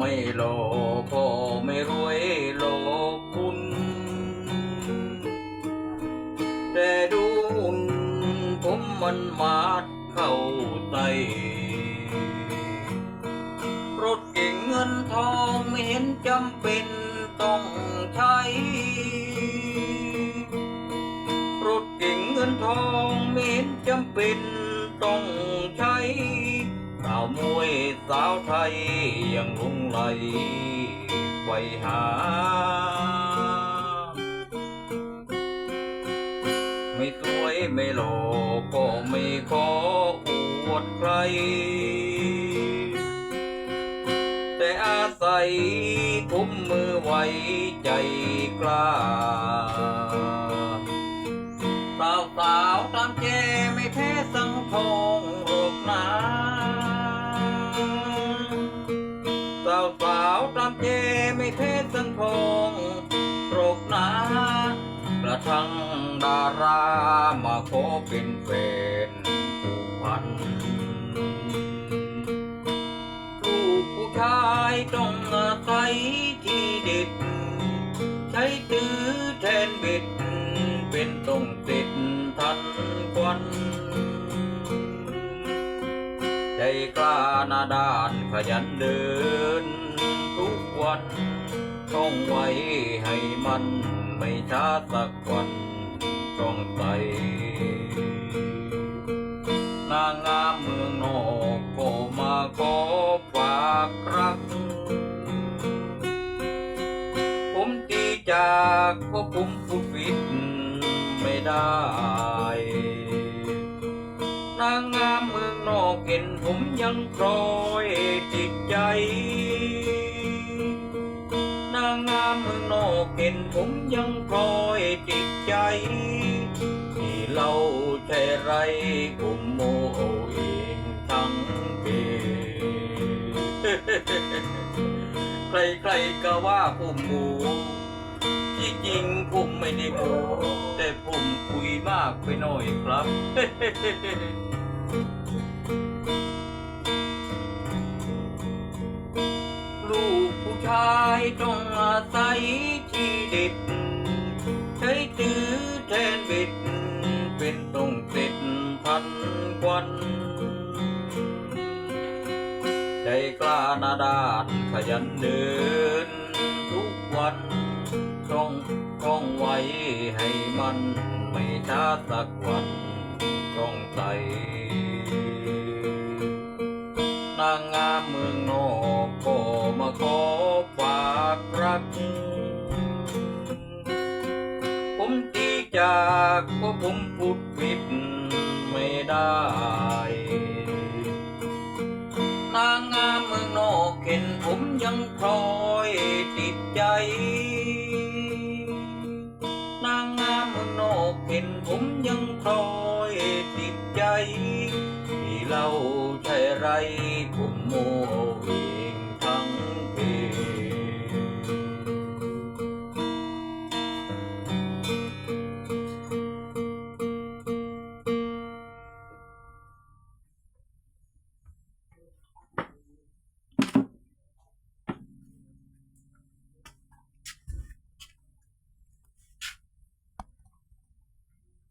ไม่โลภพ่อไม่รวยโลภคุณ แต่ดูหุ่นผมมันมาดเข้าไตรถเก่งเงินทองไม่เห็นจำเป็นต้องใช้รถเก่งเงินทองไม่เห็นจำเป็นต้องาวมวยสาวไทยยังลงไหลไว้หา ไม่สวยไม่หล่อก็ไม่ขออวดใคร แต่อาศัยคุ้มมือไว้ใจกล้า แทนเบ็ดเป็นต้องติดทันควันใจกล้าหนาด้านขยันเดิน ทุกวันต้องไว้ให้มันไม่ช้าสักวันต้องไปนางงา จากเพราะผมพูดผิดไม่ได้ นางงามเมืองนอกเห็นผมยังคอยติดใจ นางงามเมืองนอกเห็นผมยังคอยติดใจ ที่เราแช่ไรผมโมเองทั้งปีใครๆก็ว่าผมมู ริงผมไม่ได้หมูแต่ผมคุยมากไปหน่อยครับ ลูกผู้ชายต้องอาศัยที่เด็ดใช้ตื้อแทนเบ็ดเป็นต้องเส็จทันควันใจกล้านาดานขยันเดินทุกวัน ไว้ให้มัน ไม่ช้าสักวันต้องใส่นางงามเมืองนอกก็มาขอฝากรัก ผมตีจากเพราะผมพูดผิดไม่ได้ นางงามเมืองนอกเห็นผมยังคอยติดใจ นผมยังคอยติดใจที่เล่าใจไรผมโมเว